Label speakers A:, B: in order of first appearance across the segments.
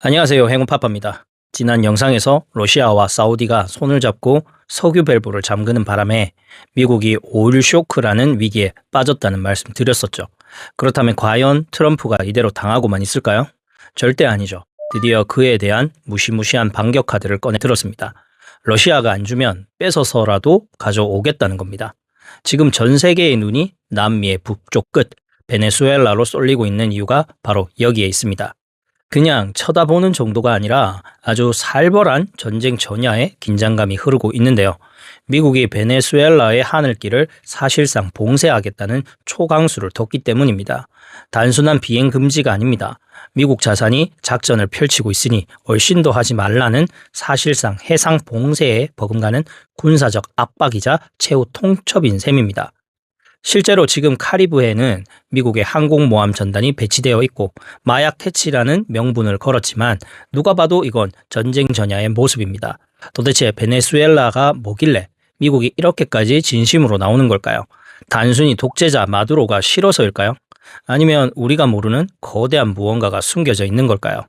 A: 안녕하세요. 행운파파입니다. 지난 영상에서 러시아와 사우디가 손을 잡고 석유 밸브를 잠그는 바람에 미국이 오일 쇼크라는 위기에 빠졌다는 말씀 드렸었죠. 그렇다면 과연 트럼프가 이대로 당하고만 있을까요? 절대 아니죠. 드디어 그에 대한 무시무시한 반격 카드를 꺼내 들었습니다. 러시아가 안 주면 뺏어서라도 가져오겠다는 겁니다. 지금 전 세계의 눈이 남미의 북쪽 끝 베네수엘라로 쏠리고 있는 이유가 바로 여기에 있습니다. 그냥 쳐다보는 정도가 아니라 아주 살벌한 전쟁 전야의 긴장감이 흐르고 있는데요. 미국이 베네수엘라의 하늘길을 사실상 봉쇄하겠다는 초강수를 뒀기 때문입니다. 단순한 비행 금지가 아닙니다. 미국 자산이 작전을 펼치고 있으니 얼씬 더 하지 말라는 사실상 해상 봉쇄에 버금가는 군사적 압박이자 최후 통첩인 셈입니다. 실제로 지금 카리브해는 미국의 항공모함 전단이 배치되어 있고 마약 퇴치라는 명분을 걸었지만 누가 봐도 이건 전쟁 전야의 모습입니다. 도대체 베네수엘라가 뭐길래 미국이 이렇게까지 진심으로 나오는 걸까요? 단순히 독재자 마두로가 싫어서일까요? 아니면 우리가 모르는 거대한 무언가가 숨겨져 있는 걸까요?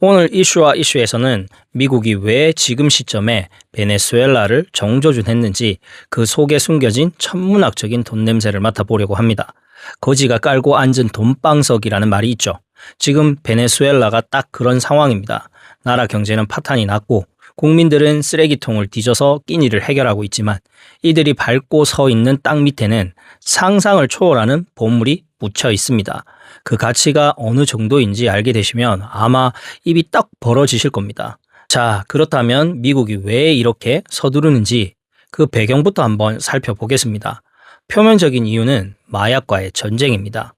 A: 오늘 이슈와 이슈에서는 미국이 왜 지금 시점에 베네수엘라를 정조준했는지 그 속에 숨겨진 천문학적인 돈 냄새를 맡아보려고 합니다. 거지가 깔고 앉은 돈방석이라는 말이 있죠. 지금 베네수엘라가 딱 그런 상황입니다. 나라 경제는 파탄이 났고 국민들은 쓰레기통을 뒤져서 끼니를 해결하고 있지만 이들이 밟고 서 있는 땅 밑에는 상상을 초월하는 보물이 묻혀 있습니다. 그 가치가 어느 정도인지 알게 되시면 아마 입이 딱 벌어지실 겁니다. 자, 그렇다면 미국이 왜 이렇게 서두르는지 그 배경부터 한번 살펴보겠습니다. 표면적인 이유는 마약과의 전쟁입니다.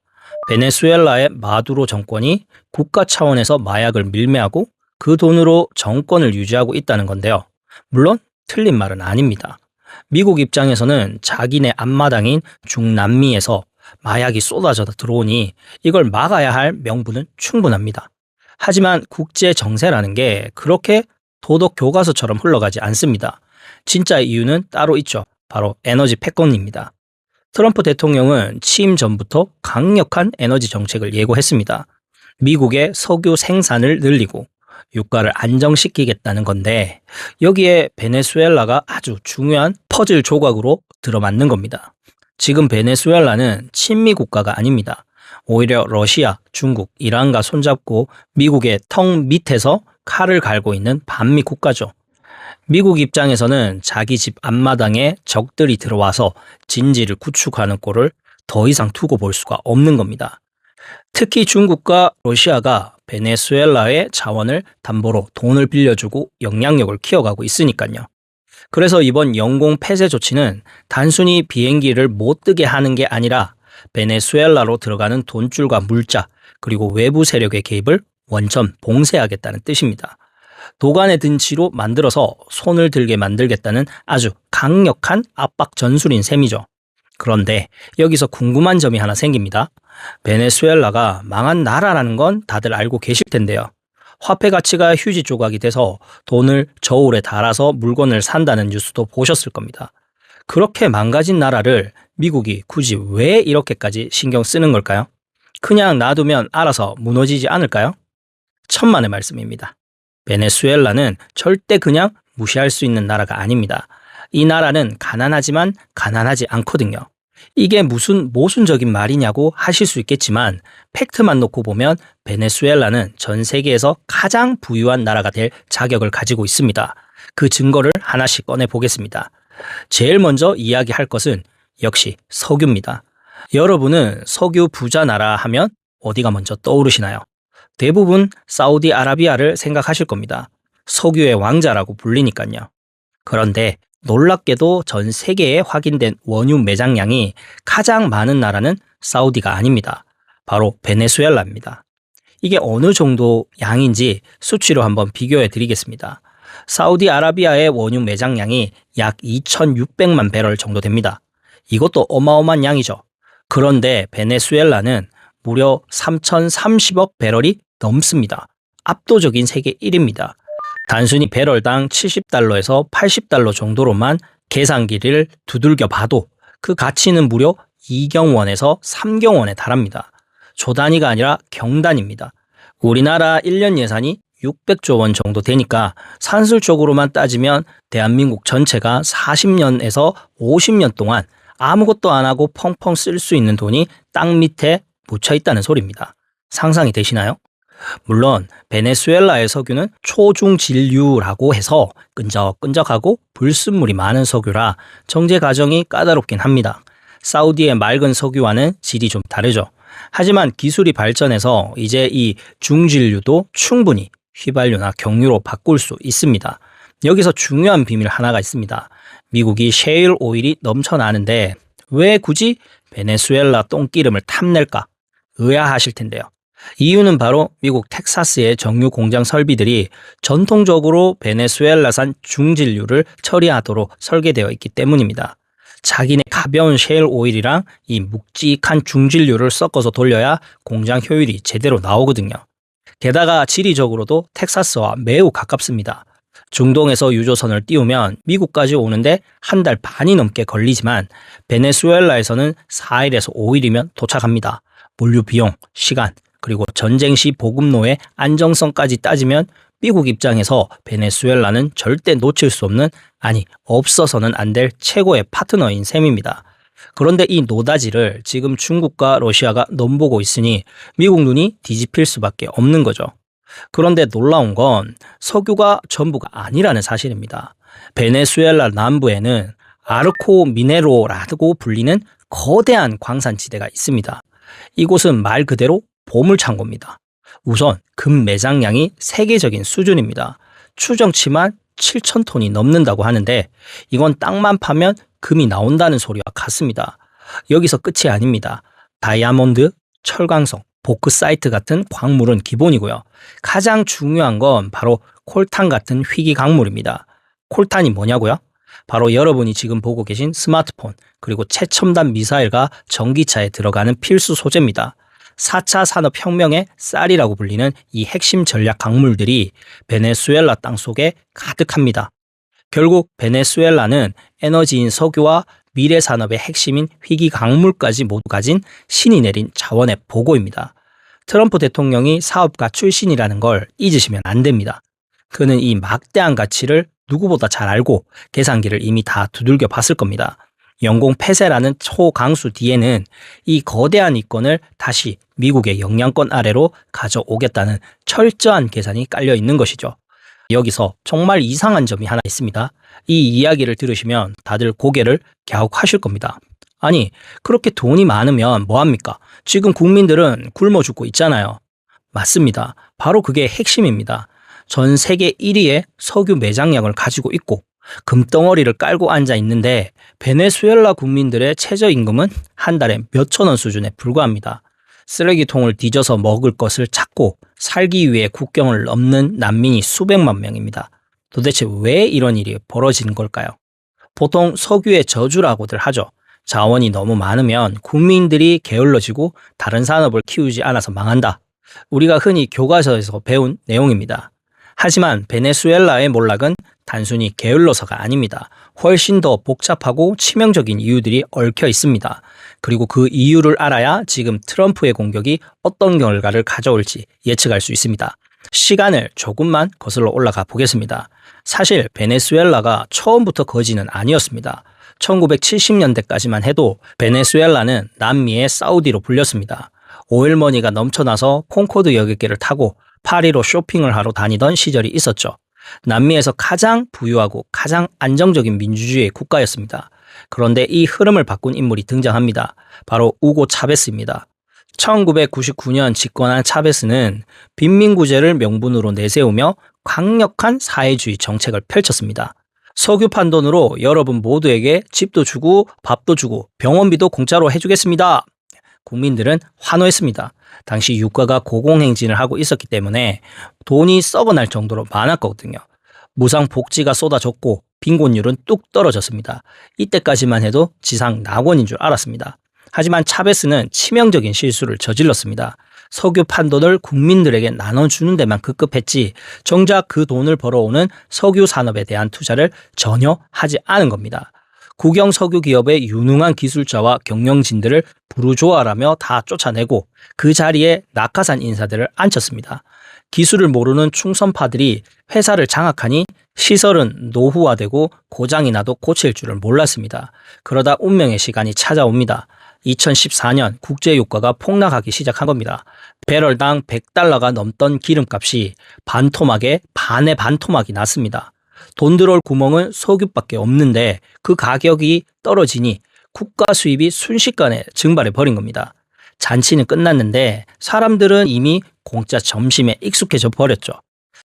A: 베네수엘라의 마두로 정권이 국가 차원에서 마약을 밀매하고 그 돈으로 정권을 유지하고 있다는 건데요. 물론 틀린 말은 아닙니다. 미국 입장에서는 자기네 앞마당인 중남미에서 마약이 쏟아져 들어오니 이걸 막아야 할 명분은 충분합니다. 하지만 국제 정세라는 게 그렇게 도덕 교과서처럼 흘러가지 않습니다. 진짜 이유는 따로 있죠. 바로 에너지 패권입니다. 트럼프 대통령은 취임 전부터 강력한 에너지 정책을 예고했습니다. 미국의 석유 생산을 늘리고 유가를 안정시키겠다는 건데 여기에 베네수엘라가 아주 중요한 퍼즐 조각으로 들어맞는 겁니다. 지금 베네수엘라는 친미 국가가 아닙니다. 오히려 러시아, 중국, 이란과 손잡고 미국의 턱 밑에서 칼을 갈고 있는 반미 국가죠. 미국 입장에서는 자기 집 앞마당에 적들이 들어와서 진지를 구축하는 꼴을 더 이상 두고 볼 수가 없는 겁니다. 특히 중국과 러시아가 베네수엘라의 자원을 담보로 돈을 빌려주고 영향력을 키워가고 있으니까요. 그래서 이번 영공 폐쇄 조치는 단순히 비행기를 못 뜨게 하는 게 아니라 베네수엘라로 들어가는 돈줄과 물자 그리고 외부 세력의 개입을 원천 봉쇄하겠다는 뜻입니다. 도관에 든 치로 만들어서 손을 들게 만들겠다는 아주 강력한 압박 전술인 셈이죠. 그런데 여기서 궁금한 점이 하나 생깁니다. 베네수엘라가 망한 나라라는 건 다들 알고 계실 텐데요. 화폐 가치가 휴지 조각이 돼서 돈을 저울에 달아서 물건을 산다는 뉴스도 보셨을 겁니다. 그렇게 망가진 나라를 미국이 굳이 왜 이렇게까지 신경 쓰는 걸까요? 그냥 놔두면 알아서 무너지지 않을까요? 천만의 말씀입니다. 베네수엘라는 절대 그냥 무시할 수 있는 나라가 아닙니다. 이 나라는 가난하지만 가난하지 않거든요. 이게 무슨 모순적인 말이냐고 하실 수 있겠지만 팩트만 놓고 보면 베네수엘라는 전 세계에서 가장 부유한 나라가 될 자격을 가지고 있습니다. 그 증거를 하나씩 꺼내 보겠습니다. 제일 먼저 이야기할 것은 역시 석유입니다. 여러분은 석유 부자 나라 하면 어디가 먼저 떠오르시나요? 대부분 사우디아라비아를 생각하실 겁니다. 석유의 왕자라고 불리니까요. 그런데 놀랍게도 전 세계에 확인된 원유 매장량이 가장 많은 나라는 사우디가 아닙니다. 바로 베네수엘라입니다. 이게 어느 정도 양인지 수치로 한번 비교해 드리겠습니다. 사우디아라비아의 원유 매장량이 약 2,600만 배럴 정도 됩니다. 이것도 어마어마한 양이죠. 그런데 베네수엘라는 무려 3,030억 배럴이 넘습니다. 압도적인 세계 1위입니다. 단순히 배럴당 70달러에서 80달러 정도로만 계산기를 두들겨 봐도 그 가치는 무려 2경원에서 3경원에 달합니다. 조 단위가 아니라 경단입니다. 우리나라 1년 예산이 600조 원 정도 되니까 산술적으로만 따지면 대한민국 전체가 40년에서 50년 동안 아무것도 안 하고 펑펑 쓸 수 있는 돈이 땅 밑에 묻혀 있다는 소리입니다. 상상이 되시나요? 물론 베네수엘라의 석유는 초중진류라고 해서 끈적끈적하고 불순물이 많은 석유라 정제 과정이 까다롭긴 합니다. 사우디의 맑은 석유와는 질이 좀 다르죠. 하지만 기술이 발전해서 이제 이 중진류도 충분히 휘발유나 경유로 바꿀 수 있습니다. 여기서 중요한 비밀 하나가 있습니다. 미국이 셰일 오일이 넘쳐나는데 왜 굳이 베네수엘라 똥기름을 탐낼까? 의아하실 텐데요. 이유는 바로 미국 텍사스의 정유 공장 설비들이 전통적으로 베네수엘라산 중진류를 처리하도록 설계되어 있기 때문입니다. 자기네 가벼운 셰일 오일이랑 이 묵직한 중진류를 섞어서 돌려야 공장 효율이 제대로 나오거든요. 게다가 지리적으로도 텍사스와 매우 가깝습니다. 중동에서 유조선을 띄우면 미국까지 오는데 한 달 반이 넘게 걸리지만 베네수엘라에서는 4일에서 5일이면 도착합니다. 물류 비용, 시간, 그리고 전쟁 시 보급로의 안정성까지 따지면 미국 입장에서 베네수엘라는 절대 놓칠 수 없는, 아니, 없어서는 안 될 최고의 파트너인 셈입니다. 그런데 이 노다지를 지금 중국과 러시아가 넘보고 있으니 미국 눈이 뒤집힐 수밖에 없는 거죠. 그런데 놀라운 건 석유가 전부가 아니라는 사실입니다. 베네수엘라 남부에는 아르코 미네로라고 불리는 거대한 광산지대가 있습니다. 이곳은 말 그대로 보물창고입니다. 우선 금 매장량이 세계적인 수준입니다. 추정치만 7천 톤이 넘는다고 하는데 이건 땅만 파면 금이 나온다는 소리와 같습니다. 여기서 끝이 아닙니다. 다이아몬드, 철광석, 보크사이트 같은 광물은 기본이고요. 가장 중요한 건 바로 콜탄 같은 희귀 광물입니다. 콜탄이 뭐냐고요? 바로 여러분이 지금 보고 계신 스마트폰, 그리고 최첨단 미사일과 전기차에 들어가는 필수 소재입니다. 4차 산업혁명의 쌀이라고 불리는 이 핵심 전략 강물들이 베네수엘라 땅 속에 가득합니다. 결국 베네수엘라는 에너지인 석유와 미래 산업의 핵심인 희귀 강물까지 모두 가진 신이 내린 자원의 보고입니다. 트럼프 대통령이 사업가 출신이라는 걸 잊으시면 안 됩니다. 그는 이 막대한 가치를 누구보다 잘 알고 계산기를 이미 다 두들겨 봤을 겁니다. 영공 폐쇄라는 초강수 뒤에는 이 거대한 이권을 다시 미국의 영향권 아래로 가져오겠다는 철저한 계산이 깔려 있는 것이죠. 여기서 정말 이상한 점이 하나 있습니다. 이 이야기를 들으시면 다들 고개를 갸욱하실 겁니다. 아니, 그렇게 돈이 많으면 뭐합니까? 지금 국민들은 굶어 죽고 있잖아요. 맞습니다. 바로 그게 핵심입니다. 전 세계 1위의 석유 매장량을 가지고 있고 금덩어리를 깔고 앉아 있는데 베네수엘라 국민들의 최저임금은 한 달에 몇천 원 수준에 불과합니다. 쓰레기통을 뒤져서 먹을 것을 찾고 살기 위해 국경을 넘는 난민이 수백만 명입니다. 도대체 왜 이런 일이 벌어지는 걸까요? 보통 석유의 저주라고들 하죠. 자원이 너무 많으면 국민들이 게을러지고 다른 산업을 키우지 않아서 망한다. 우리가 흔히 교과서에서 배운 내용입니다. 하지만 베네수엘라의 몰락은 단순히 게을러서가 아닙니다. 훨씬 더 복잡하고 치명적인 이유들이 얽혀 있습니다. 그리고 그 이유를 알아야 지금 트럼프의 공격이 어떤 결과를 가져올지 예측할 수 있습니다. 시간을 조금만 거슬러 올라가 보겠습니다. 사실 베네수엘라가 처음부터 거지는 아니었습니다. 1970년대까지만 해도 베네수엘라는 남미의 사우디로 불렸습니다. 오일머니가 넘쳐나서 콩코드 여객기를 타고 파리로 쇼핑을 하러 다니던 시절이 있었죠. 남미에서 가장 부유하고 가장 안정적인 민주주의 국가였습니다. 그런데 이 흐름을 바꾼 인물이 등장합니다. 바로 우고 차베스입니다. 1999년 집권한 차베스는 빈민구제를 명분으로 내세우며 강력한 사회주의 정책을 펼쳤습니다. 석유 판 돈으로 여러분 모두에게 집도 주고 밥도 주고 병원비도 공짜로 해주겠습니다. 국민들은 환호했습니다. 당시 유가가 고공행진을 하고 있었기 때문에 돈이 썩어날 정도로 많았거든요. 무상 복지가 쏟아졌고 빈곤율은 뚝 떨어졌습니다. 이때까지만 해도 지상 낙원인 줄 알았습니다. 하지만 차베스는 치명적인 실수를 저질렀습니다. 석유 판돈을 국민들에게 나눠주는 데만 급급했지 정작 그 돈을 벌어오는 석유 산업에 대한 투자를 전혀 하지 않은 겁니다. 국영 석유 기업의 유능한 기술자와 경영진들을 부르조아라며 다 쫓아내고 그 자리에 낙하산 인사들을 앉혔습니다. 기술을 모르는 충선파들이 회사를 장악하니 시설은 노후화되고 고장이 나도 고칠 줄을 몰랐습니다. 그러다 운명의 시간이 찾아옵니다. 2014년 국제 유가가 폭락하기 시작한 겁니다. 배럴당 100달러가 넘던 기름값이 반토막에 반의 반토막이 났습니다. 돈 들어올 구멍은 석유밖에 없는데 그 가격이 떨어지니 국가 수입이 순식간에 증발해 버린 겁니다. 잔치는 끝났는데 사람들은 이미 공짜 점심에 익숙해져 버렸죠.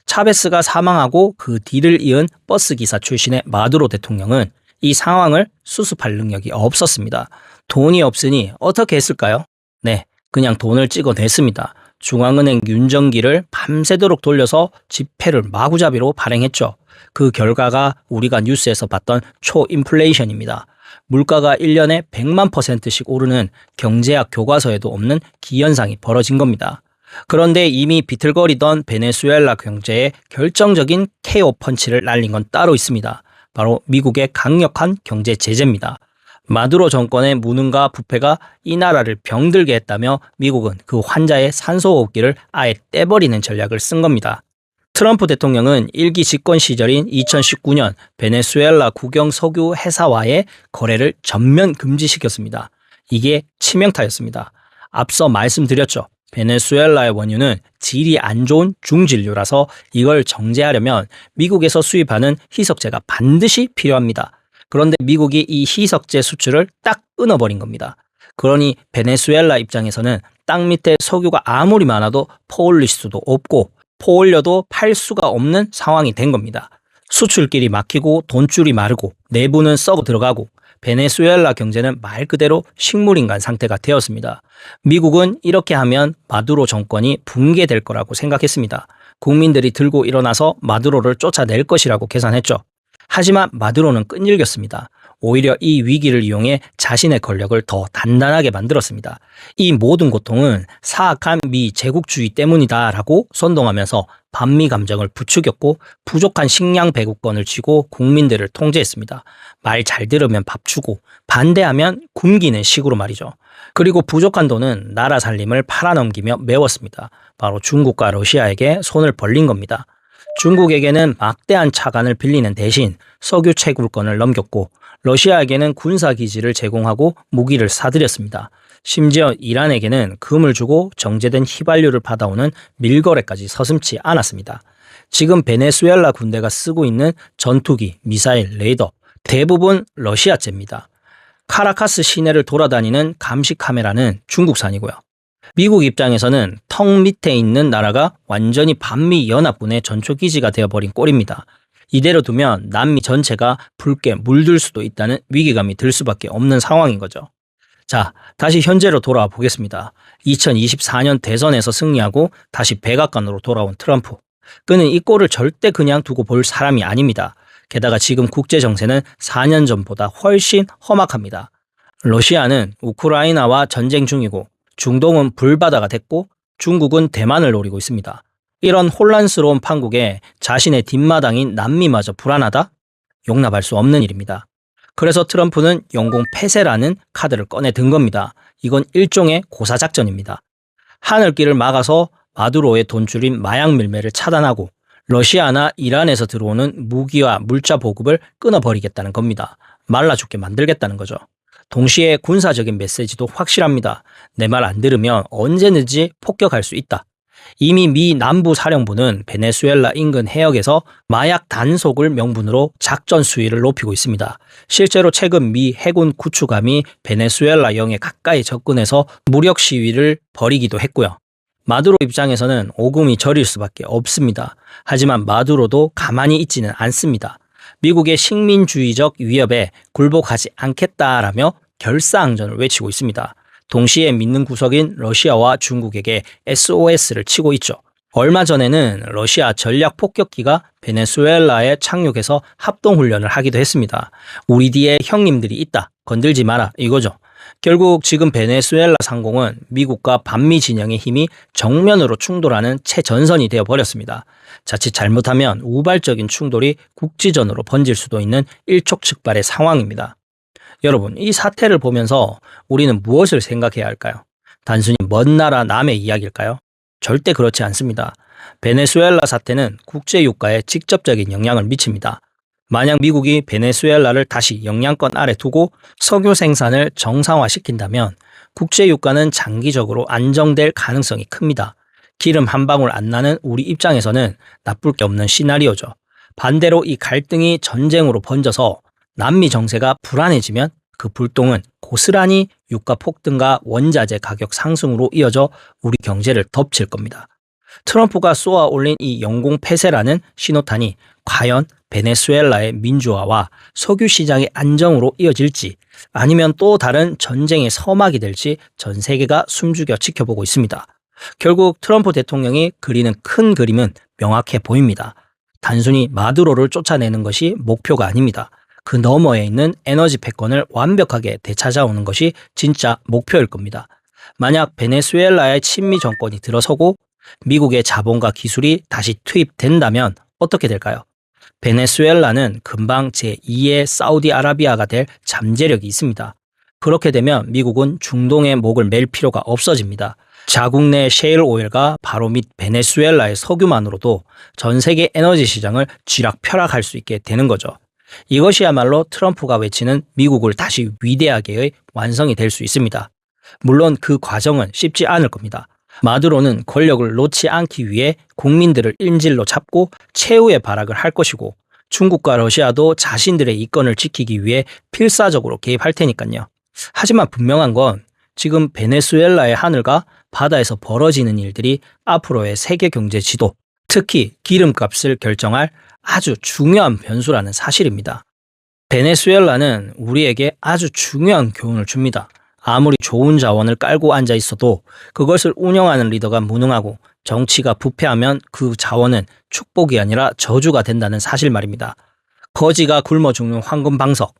A: 차베스가 사망하고 그 뒤를 이은 버스 기사 출신의 마두로 대통령은 이 상황을 수습할 능력이 없었습니다. 돈이 없으니 어떻게 했을까요? 네, 그냥 돈을 찍어냈습니다. 중앙은행 윤정기를 밤새도록 돌려서 지폐를 마구잡이로 발행했죠. 그 결과가 우리가 뉴스에서 봤던 초인플레이션입니다. 물가가 1년에 100만 퍼센트씩 오르는 경제학 교과서에도 없는 기현상이 벌어진 겁니다. 그런데 이미 비틀거리던 베네수엘라 경제에 결정적인 케어 펀치를 날린 건 따로 있습니다. 바로 미국의 강력한 경제 제재입니다. 마두로 정권의 무능과 부패가 이 나라를 병들게 했다며 미국은 그 환자의 산소호흡기를 아예 떼버리는 전략을 쓴 겁니다. 트럼프 대통령은 일기 집권 시절인 2019년 베네수엘라 국영 석유 회사와의 거래를 전면 금지시켰습니다. 이게 치명타였습니다. 앞서 말씀드렸죠. 베네수엘라의 원유는 질이 안 좋은 중진류라서 이걸 정제하려면 미국에서 수입하는 희석제가 반드시 필요합니다. 그런데 미국이 이 희석제 수출을 딱 끊어버린 겁니다. 그러니 베네수엘라 입장에서는 땅 밑에 석유가 아무리 많아도 퍼올릴 수도 없고 퍼올려도 팔 수가 없는 상황이 된 겁니다. 수출길이 막히고 돈줄이 마르고 내부는 썩어 들어가고 베네수엘라 경제는 말 그대로 식물인간 상태가 되었습니다. 미국은 이렇게 하면 마두로 정권이 붕괴될 거라고 생각했습니다. 국민들이 들고 일어나서 마두로를 쫓아낼 것이라고 계산했죠. 하지만 마두로는 끈질겼습니다. 오히려 이 위기를 이용해 자신의 권력을 더 단단하게 만들었습니다. 이 모든 고통은 사악한 미 제국주의 때문이다라고 선동하면서 반미 감정을 부추겼고 부족한 식량 배급권을 쥐고 국민들을 통제했습니다. 말 잘 들으면 밥 주고 반대하면 굶기는 식으로 말이죠. 그리고 부족한 돈은 나라 살림을 팔아넘기며 메웠습니다. 바로 중국과 러시아에게 손을 벌린 겁니다. 중국에게는 막대한 차관을 빌리는 대신 석유 채굴권을 넘겼고 러시아에게는 군사 기지를 제공하고 무기를 사들였습니다. 심지어 이란에게는 금을 주고 정제된 휘발유를 받아오는 밀거래까지 서슴지 않았습니다. 지금 베네수엘라 군대가 쓰고 있는 전투기, 미사일, 레이더 대부분 러시아제입니다. 카라카스 시내를 돌아다니는 감시 카메라는 중국산이고요. 미국 입장에서는 턱 밑에 있는 나라가 완전히 반미 연합군의 전초기지가 되어버린 꼴입니다. 이대로 두면 남미 전체가 붉게 물들 수도 있다는 위기감이 들 수밖에 없는 상황인 거죠. 자, 다시 현재로 돌아와 보겠습니다. 2024년 대선에서 승리하고 다시 백악관으로 돌아온 트럼프. 그는 이 꼴을 절대 그냥 두고 볼 사람이 아닙니다. 게다가 지금 국제 정세는 4년 전보다 훨씬 험악합니다. 러시아는 우크라이나와 전쟁 중이고 중동은 불바다가 됐고 중국은 대만을 노리고 있습니다. 이런 혼란스러운 판국에 자신의 뒷마당인 남미마저 불안하다? 용납할 수 없는 일입니다. 그래서 트럼프는 영공 폐쇄라는 카드를 꺼내 든 겁니다. 이건 일종의 고사작전입니다. 하늘길을 막아서 마두로의 돈줄인 마약 밀매를 차단하고 러시아나 이란에서 들어오는 무기와 물자 보급을 끊어버리겠다는 겁니다. 말라 죽게 만들겠다는 거죠. 동시에 군사적인 메시지도 확실합니다. 내 말 안 들으면 언제든지 폭격할 수 있다. 이미 미 남부 사령부는 베네수엘라 인근 해역에서 마약 단속을 명분으로 작전 수위를 높이고 있습니다. 실제로 최근 미 해군 구축함이 베네수엘라 영에 가까이 접근해서 무력 시위를 벌이기도 했고요. 마두로 입장에서는 오금이 저릴 수밖에 없습니다. 하지만 마두로도 가만히 있지는 않습니다. 미국의 식민주의적 위협에 굴복하지 않겠다라며 결사항전을 외치고 있습니다. 동시에 믿는 구석인 러시아와 중국에게 SOS를 치고 있죠. 얼마 전에는 러시아 전략 폭격기가 베네수엘라에 착륙해서 합동훈련을 하기도 했습니다. 우리 뒤에 형님들이 있다. 건들지 마라. 이거죠. 결국 지금 베네수엘라 상공은 미국과 반미 진영의 힘이 정면으로 충돌하는 최전선이 되어 버렸습니다. 자칫 잘못하면 우발적인 충돌이 국지전으로 번질 수도 있는 일촉즉발의 상황입니다. 여러분, 이 사태를 보면서 우리는 무엇을 생각해야 할까요? 단순히 먼 나라 남의 이야기일까요? 절대 그렇지 않습니다. 베네수엘라 사태는 국제 유가에 직접적인 영향을 미칩니다. 만약 미국이 베네수엘라를 다시 영향권 아래 두고 석유 생산을 정상화시킨다면 국제 유가는 장기적으로 안정될 가능성이 큽니다. 기름 한 방울 안 나는 우리 입장에서는 나쁠 게 없는 시나리오죠. 반대로 이 갈등이 전쟁으로 번져서 남미 정세가 불안해지면 그 불똥은 고스란히 유가 폭등과 원자재 가격 상승으로 이어져 우리 경제를 덮칠 겁니다. 트럼프가 쏘아 올린 이 영공 폐쇄라는 신호탄이 과연 베네수엘라의 민주화와 석유 시장의 안정으로 이어질지 아니면 또 다른 전쟁의 서막이 될지 전 세계가 숨죽여 지켜보고 있습니다. 결국 트럼프 대통령이 그리는 큰 그림은 명확해 보입니다. 단순히 마두로를 쫓아내는 것이 목표가 아닙니다. 그 너머에 있는 에너지 패권을 완벽하게 되찾아오는 것이 진짜 목표일 겁니다. 만약 베네수엘라의 친미 정권이 들어서고 미국의 자본과 기술이 다시 투입된다면 어떻게 될까요? 베네수엘라는 금방 제2의 사우디아라비아가 될 잠재력이 있습니다. 그렇게 되면 미국은 중동의 목을 맬 필요가 없어집니다. 자국 내 셰일 오일과 바로 밑 베네수엘라의 석유만으로도 전 세계 에너지 시장을 쥐락펴락할 수 있게 되는 거죠. 이것이야말로 트럼프가 외치는 미국을 다시 위대하게의 완성이 될 수 있습니다. 물론 그 과정은 쉽지 않을 겁니다. 마두로는 권력을 놓지 않기 위해 국민들을 인질로 잡고 최후의 발악을 할 것이고 중국과 러시아도 자신들의 이권을 지키기 위해 필사적으로 개입할 테니까요. 하지만 분명한 건 지금 베네수엘라의 하늘과 바다에서 벌어지는 일들이 앞으로의 세계 경제 지도, 특히 기름값을 결정할 아주 중요한 변수라는 사실입니다. 베네수엘라는 우리에게 아주 중요한 교훈을 줍니다. 아무리 좋은 자원을 깔고 앉아 있어도 그것을 운영하는 리더가 무능하고 정치가 부패하면 그 자원은 축복이 아니라 저주가 된다는 사실 말입니다. 거지가 굶어 죽는 황금 방석.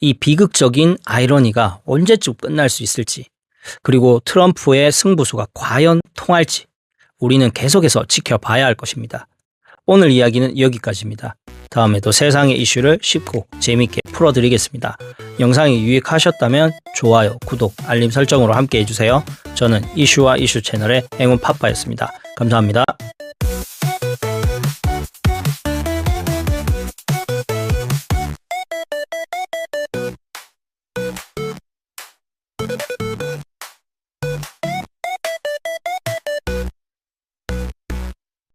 A: 이 비극적인 아이러니가 언제쯤 끝날 수 있을지, 그리고 트럼프의 승부수가 과연 통할지 우리는 계속해서 지켜봐야 할 것입니다. 오늘 이야기는 여기까지입니다. 다음에도 세상의 이슈를 쉽고 재밌게 풀어드리겠습니다. 영상이 유익하셨다면 좋아요, 구독, 알림 설정으로 함께 해주세요. 저는 이슈와 이슈 채널의 행운 파파였습니다. 감사합니다.